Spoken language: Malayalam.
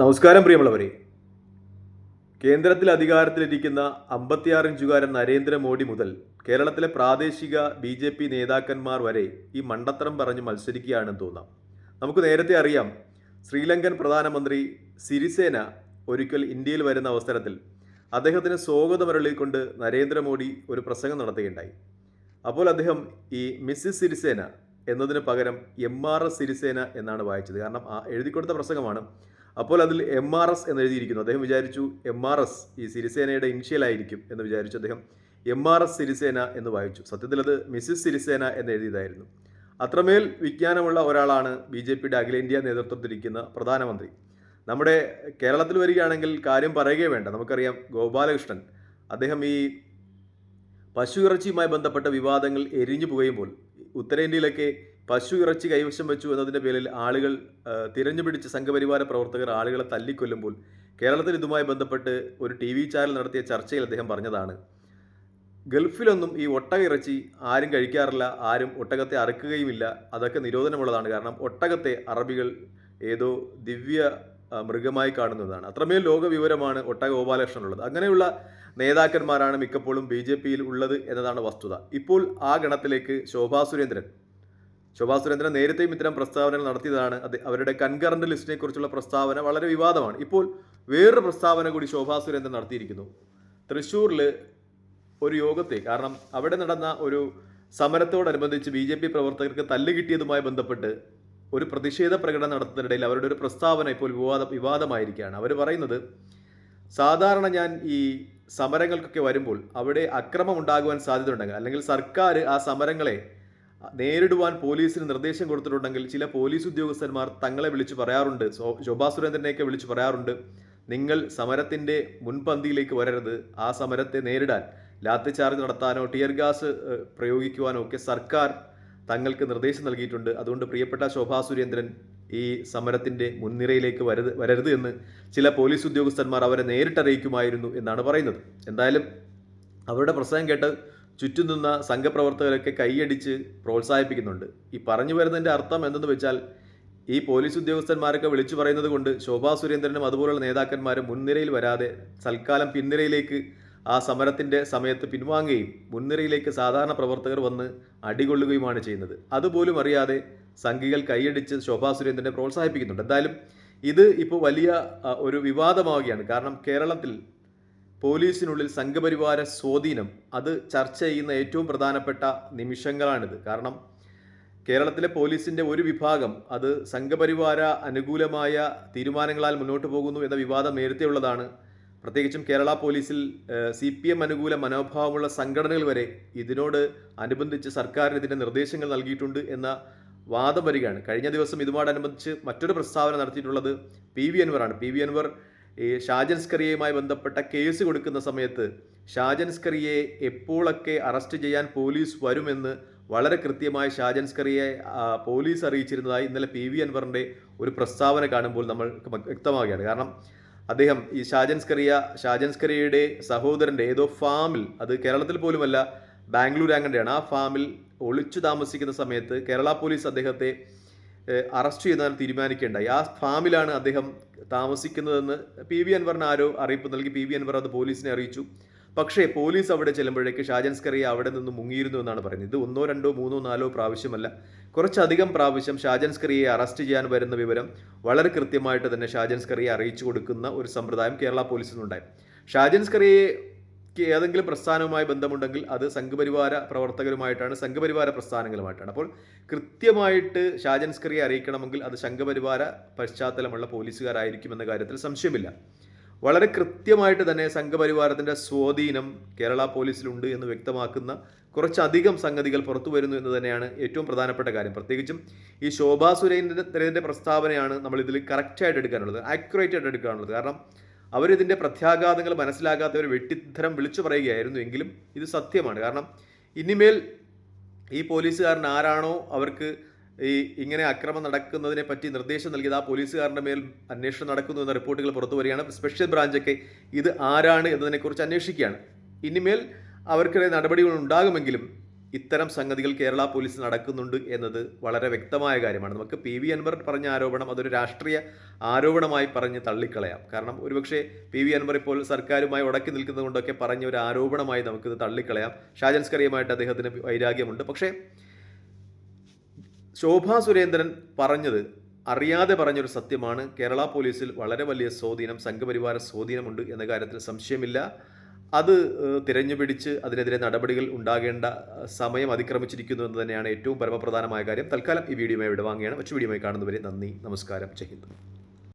നമസ്കാരം പ്രിയമുള്ളവരെ. കേന്ദ്രത്തിൽ അധികാരത്തിലിരിക്കുന്ന അമ്പത്തിയാറ് ഇഞ്ചുകാരൻ നരേന്ദ്രമോദി മുതൽ കേരളത്തിലെ പ്രാദേശിക ബി ജെ പി നേതാക്കന്മാർ വരെ ഈ മണ്ടത്തരം പറഞ്ഞ് മത്സരിക്കുകയാണെന്ന് തോന്നാം. നമുക്ക് നേരത്തെ അറിയാം ശ്രീലങ്കൻ പ്രധാനമന്ത്രി സിരിസേന ഒരിക്കൽ ഇന്ത്യയിൽ വരുന്ന അവസരത്തിൽ അദ്ദേഹത്തിന് സ്വാഗതമരളിക്കൊണ്ട് നരേന്ദ്രമോദി ഒരു പ്രസംഗം നടത്തുകയുണ്ടായി. അപ്പോൾ അദ്ദേഹം ഈ മിസ്സിസ് സിരിസേന എന്നതിന് പകരം എം ആർ എസ് സിരിസേന എന്നാണ് വായിച്ചത്. കാരണം ആ എഴുതിക്കൊടുത്ത പ്രസംഗമാണ് അപ്പോൾ അതിൽ എം ആർ എസ് എന്ന് എഴുതിയിരിക്കുന്നു. അദ്ദേഹം വിചാരിച്ചു എം ആർ എസ് ഈ സിരിസേനയുടെ ഇനിഷ്യൽ ആയിരിക്കും എന്ന് വിചാരിച്ചു അദ്ദേഹം എം ആർ എസ് സിരിസേന എന്ന് വായിച്ചു. സത്യത്തിൽ അത് മിസ്സിസ് സിരിസേന എന്ന് എഴുതിയതായിരുന്നു. അത്രമേൽ വിജ്ഞാനമുള്ള ഒരാളാണ് ബി ജെ പിയുടെ അഖിലേന്ത്യാ നേതൃത്വത്തിലിരിക്കുന്ന പ്രധാനമന്ത്രി. നമ്മുടെ കേരളത്തിൽ വരികയാണെങ്കിൽ കാര്യം പറയുകയേ വേണ്ട. നമുക്കറിയാം ഗോപാലകൃഷ്ണൻ അദ്ദേഹം ഈ പശു ഇറച്ചിയുമായി ബന്ധപ്പെട്ട വിവാദങ്ങൾ എരിഞ്ഞു പോകുമ്പോൾ ഉത്തരേന്ത്യയിലൊക്കെ പശു ഇറച്ചി കൈവശം വെച്ചു എന്നതിന്റെ പേരിൽ ആളുകൾ തിരഞ്ഞു പിടിച്ച് സംഘപരിവാര പ്രവർത്തകർ ആളുകളെ തല്ലിക്കൊല്ലുമ്പോൾ കേരളത്തിൽ ഇതുമായി ബന്ധപ്പെട്ട് ഒരു ടി വി ചാനൽ നടത്തിയ ചർച്ചയിൽ അദ്ദേഹം പറഞ്ഞതാണ് ഗൾഫിലൊന്നും ഈ ഒട്ടക ഇറച്ചി ആരും കഴിക്കാറില്ല ആരും ഒട്ടകത്തെ അറുക്കുകയുമില്ല. അതൊക്കെ നിരോധനമുള്ളതാണ്. കാരണം ഒട്ടകത്തെ അറബികൾ ഏതോ ദിവ്യ മൃഗമായി കാണുന്നതാണ്. അത്രമേൽ ലോകവിവരമാണ് ഒട്ടക ഗോപാലകൃഷ്ണനുള്ളത് അങ്ങനെയുള്ള നേതാക്കന്മാരാണ് മിക്കപ്പോഴും ബി ജെ പിയിൽ ഉള്ളത് എന്നതാണ് വസ്തുത. ഇപ്പോൾ ആ ഗണത്തിലേക്ക് ശോഭാ സുരേന്ദ്രൻ ശോഭാ സുരേന്ദ്രൻ നേരത്തെയും ഇത്തരം പ്രസ്താവനകൾ നടത്തിയതാണ്. അത് അവരുടെ കൺകറന്റ് ലിസ്റ്റിനെ കുറിച്ചുള്ള പ്രസ്താവന വളരെ വിവാദമാണ്. ഇപ്പോൾ വേറൊരു പ്രസ്താവന കൂടി ശോഭാ സുരേന്ദ്രൻ നടത്തിയിരിക്കുന്നു. തൃശ്ശൂരിൽ ഒരു യോഗത്തെ കാരണം അവിടെ നടന്ന ഒരു സമരത്തോടനുബന്ധിച്ച് ബി ജെ പി പ്രവർത്തകർക്ക് തല്ല് കിട്ടിയതുമായി ബന്ധപ്പെട്ട് ഒരു പ്രതിഷേധ പ്രകടനം നടത്തുന്നതിനിടയിൽ അവരുടെ ഒരു പ്രസ്താവന ഇപ്പോൾ വിവാദ വിവാദമായിരിക്കുകയാണ്. അവർ പറയുന്നത് സാധാരണ ഞാൻ ഈ സമരങ്ങൾക്കൊക്കെ വരുമ്പോൾ അവിടെ അക്രമം ഉണ്ടാകുവാൻ സാധ്യതയുണ്ടെങ്കിൽ അല്ലെങ്കിൽ സർക്കാർ ആ സമരങ്ങളെ നേരിടുവാൻ പോലീസിന് നിർദ്ദേശം കൊടുത്തിട്ടുണ്ടെങ്കിൽ ചില പോലീസ് ഉദ്യോഗസ്ഥന്മാർ തങ്ങളെ വിളിച്ചു പറയാറുണ്ട്. ശോഭാ സുരേന്ദ്രനെയൊക്കെ വിളിച്ചു പറയാറുണ്ട്. നിങ്ങൾ സമരത്തിന്റെ മുൻപന്തിയിലേക്ക് വരരുത്. ആ സമരത്തെ നേരിടാൻ ലാത്തി ചാർജ് നടത്താനോ ടിയർ ഗ്യാസ് പ്രയോഗിക്കുവാനോ ഒക്കെ സർക്കാർ തങ്ങൾക്ക് നിർദ്ദേശം നൽകിയിട്ടുണ്ട്. അതുകൊണ്ട് പ്രിയപ്പെട്ട ശോഭാ സുരേന്ദ്രൻ ഈ സമരത്തിന്റെ മുൻനിരയിലേക്ക് വരരുത് വരരുത് എന്ന് ചില പോലീസ് ഉദ്യോഗസ്ഥന്മാർ അവരെ നേരിട്ടറിയിക്കുമായിരുന്നു എന്നാണ് പറയുന്നത്. എന്തായാലും അവരുടെ പ്രസംഗം കേട്ട് ചുറ്റും നിന്ന സംഘപ്രവർത്തകരൊക്കെ കൈയടിച്ച് പ്രോത്സാഹിപ്പിക്കുന്നുണ്ട്. ഈ പറഞ്ഞു വരുന്നതിന്റെ അർത്ഥം എന്തെന്ന് വെച്ചാൽ ഈ പോലീസ് ഉദ്യോഗസ്ഥന്മാരൊക്കെ വിളിച്ചു പറയുന്നത് കൊണ്ട് ശോഭാ സുരേന്ദ്രനും അതുപോലുള്ള നേതാക്കന്മാരും മുൻനിരയിൽ വരാതെ തൽക്കാലം പിൻനിരയിലേക്ക് ആ സമരത്തിന്റെ സമയത്ത് പിൻവാങ്ങുകയും മുൻനിരയിലേക്ക് സാധാരണ പ്രവർത്തകർ വന്ന് അടികൊള്ളുകയുമാണ് ചെയ്യുന്നത്. അതുപോലും അറിയാതെ സംഘികൾ കൈയടിച്ച് ശോഭാ സുരേന്ദ്രനെ പ്രോത്സാഹിപ്പിക്കുന്നുണ്ട്. എന്തായാലും ഇത് ഇപ്പോൾ വലിയ ഒരു വിവാദമാവുകയാണ്. കാരണം കേരളത്തിൽ പോലീസിനുള്ളിൽ സംഘപരിവാര സ്വാധീനം അത് ചർച്ച ചെയ്യുന്ന ഏറ്റവും പ്രധാനപ്പെട്ട നിമിഷങ്ങളാണിത്. കാരണം കേരളത്തിലെ പോലീസിന്റെ ഒരു വിഭാഗം അത് സംഘപരിവാര അനുകൂലമായ തീരുമാനങ്ങളാൽ മുന്നോട്ട് പോകുന്നു എന്ന വിവാദം നേരത്തെയുള്ളതാണ്. പ്രത്യേകിച്ചും കേരള പോലീസിൽ സി പി എം അനുകൂല മനോഭാവമുള്ള സംഘടനകൾ വരെ ഇതിനോട് അനുബന്ധിച്ച് സർക്കാരിന് ഇതിന്റെ നിർദ്ദേശങ്ങൾ നൽകിയിട്ടുണ്ട് എന്ന വാദം വരികയാണ്. കഴിഞ്ഞ ദിവസം ഇതുമായിട്ടനുബന്ധിച്ച് മറ്റൊരു പ്രസ്താവന നടത്തിയിട്ടുള്ളത് പി വി അൻവറാണ്. പി വി അൻവർ ഈ ഷാജൻ സ്കറിയയുമായി ബന്ധപ്പെട്ട കേസ് കൊടുക്കുന്ന സമയത്ത് ഷാജൻ സ്കറിയെ എപ്പോഴൊക്കെ അറസ്റ്റ് ചെയ്യാൻ പോലീസ് വരുമെന്ന് വളരെ കൃത്യമായി ഷാജൻ സ്കറിയെ പോലീസ് അറിയിച്ചിരുന്നതായി ഇന്നലെ പി വി അൻവറിന്റെ ഒരു പ്രസ്താവന കാണുമ്പോൾ നമ്മൾ വ്യക്തമാവുകയാണ്. കാരണം അദ്ദേഹം ഈ ഷാജൻ സ്കറിയ ഷാജൻ സ്കറിയയുടെ സഹോദരന്റെ ഏതോ ഫാമിൽ അത് കേരളത്തിൽ പോലുമല്ല ബാംഗ്ലൂർ അങ്ങനെയാണ് ആ ഫാമിൽ ഒളിച്ചു താമസിക്കുന്ന സമയത്ത് കേരള പോലീസ് അദ്ദേഹത്തെ അറസ്റ്റ് ചെയ്യാൻ തീരുമാനിക്കേണ്ടായി. ആ ഫാമിലാണ് അദ്ദേഹം താമസിക്കുന്നതെന്ന് പി വി അൻവറിന് ആരോ അറിയിപ്പ് നൽകി. പി വി അൻവർ അത് പോലീസിനെ അറിയിച്ചു. പക്ഷേ പോലീസ് അവിടെ ചെല്ലുമ്പോഴേക്ക് ഷാജൻ സ്കറിയ അവിടെ നിന്ന് മുങ്ങിയിരുന്നു എന്നാണ് പറയുന്നത്. ഇത് ഒന്നോ രണ്ടോ മൂന്നോ നാലോ പ്രാവശ്യമല്ല. കുറച്ചധികം പ്രാവശ്യം ഷാജൻസ്കറിയെ അറസ്റ്റ് ചെയ്യാൻ വരുന്ന വിവരം വളരെ കൃത്യമായിട്ട് തന്നെ ഷാജൻസ്കറിയെ അറിയിച്ചു കൊടുക്കുന്ന ഒരു സമ്പ്രദായം കേരള പോലീസിനുണ്ടായി. ഷാജൻ സ്കറിയയ്ക്ക് ഏതെങ്കിലും പ്രസ്ഥാനവുമായി ബന്ധമുണ്ടെങ്കിൽ അത് സംഘപരിവാര പ്രവർത്തകരുമായിട്ടാണ് സംഘപരിവാര പ്രസ്ഥാനങ്ങളുമായിട്ടാണ്. അപ്പോൾ കൃത്യമായിട്ട് ഷാജൻസ്കറിയെ അറിയിക്കണമെങ്കിൽ അത് സംഘപരിവാര പശ്ചാത്തലമുള്ള പോലീസുകാരായിരിക്കും എന്ന കാര്യത്തിൽ സംശയമില്ല. വളരെ കൃത്യമായിട്ട് തന്നെ സംഘപരിവാരത്തിന്റെ സ്വാധീനം കേരള പോലീസിലുണ്ട് എന്ന് വ്യക്തമാക്കുന്ന കുറച്ചധികം സംഗതികൾ പുറത്തു വരുന്നു എന്ന് തന്നെയാണ് ഏറ്റവും പ്രധാനപ്പെട്ട കാര്യം. പ്രത്യേകിച്ചും ഈ ശോഭാ സുരേന്ദ്രന്റെ പ്രസ്താവനയാണ് നമ്മൾ ഇതിൽ കറക്റ്റായിട്ട് എടുക്കാനുള്ളത് ആക്യുറേറ്റ് ആയിട്ട് എടുക്കാനുള്ളത്. കാരണം അവരിതിന്റെ പ്രത്യാഘാതങ്ങൾ മനസ്സിലാകാത്തവർ വെട്ടിത്തരം വിളിച്ചു പറയുകയായിരുന്നു എങ്കിലും ഇത് സത്യമാണ്. കാരണം ഇനിമേൽ ഈ പോലീസുകാരൻ ആരാണോ അവർക്ക് ഈ ഇങ്ങനെ അക്രമം നടക്കുന്നതിനെ പറ്റി നിർദ്ദേശം നൽകിയത് ആ പോലീസുകാരന്റെ മേൽ അന്വേഷണം നടക്കുന്നു എന്ന റിപ്പോർട്ടുകൾ പുറത്തു വരികയാണ്. സ്പെഷ്യൽ ബ്രാഞ്ചൊക്കെ ഇത് ആരാണ് എന്നതിനെക്കുറിച്ച് അന്വേഷിക്കുകയാണ്. ഇനിമേൽ അവർക്കെതിരെ നടപടികൾ ഉണ്ടാകുമെങ്കിലും ഇത്തരം സംഗതികൾ കേരള പോലീസ് നടക്കുന്നുണ്ട് എന്നത് വളരെ വ്യക്തമായ കാര്യമാണ്. നമുക്ക് പി വി അൻവർ പറഞ്ഞ ആരോപണം അതൊരു രാഷ്ട്രീയ ആരോപണമായി പറഞ്ഞ് തള്ളിക്കളയാം. കാരണം ഒരുപക്ഷെ പി വി അൻവർ ഇപ്പോൾ സർക്കാരുമായി ഉടക്കി നിൽക്കുന്നത് കൊണ്ടൊക്കെ പറഞ്ഞ ഒരു ആരോപണമായി നമുക്കിത് തള്ളിക്കളയാം. ഷാജൻസ്കറിയുമായിട്ട് അദ്ദേഹത്തിന് വൈരാഗ്യമുണ്ട്. പക്ഷേ ശോഭാ സുരേന്ദ്രൻ പറഞ്ഞത് അറിയാതെ പറഞ്ഞൊരു സത്യമാണ്. കേരള പോലീസിൽ വളരെ വലിയ സ്വാധീനം സംഘപരിവാര സ്വാധീനമുണ്ട് എന്ന കാര്യത്തിൽ സംശയമില്ല. അത് തിരഞ്ഞു തിരഞ്ഞുപിടിച്ച് അതിനെതിരെ നടപടികൾ ഉണ്ടാകേണ്ട സമയം അതിക്രമിച്ചിരിക്കുന്നു എന്ന് തന്നെയാണ് ഏറ്റവും പരമപ്രധാനമായ കാര്യം. തൽക്കാലം ഈ വീഡിയോയുമായി വിടവാങ്ങുകയാണ്. മറ്റു വീഡിയോയുമായി കാണുന്നവരെ നന്ദി നമസ്കാരം ജയ്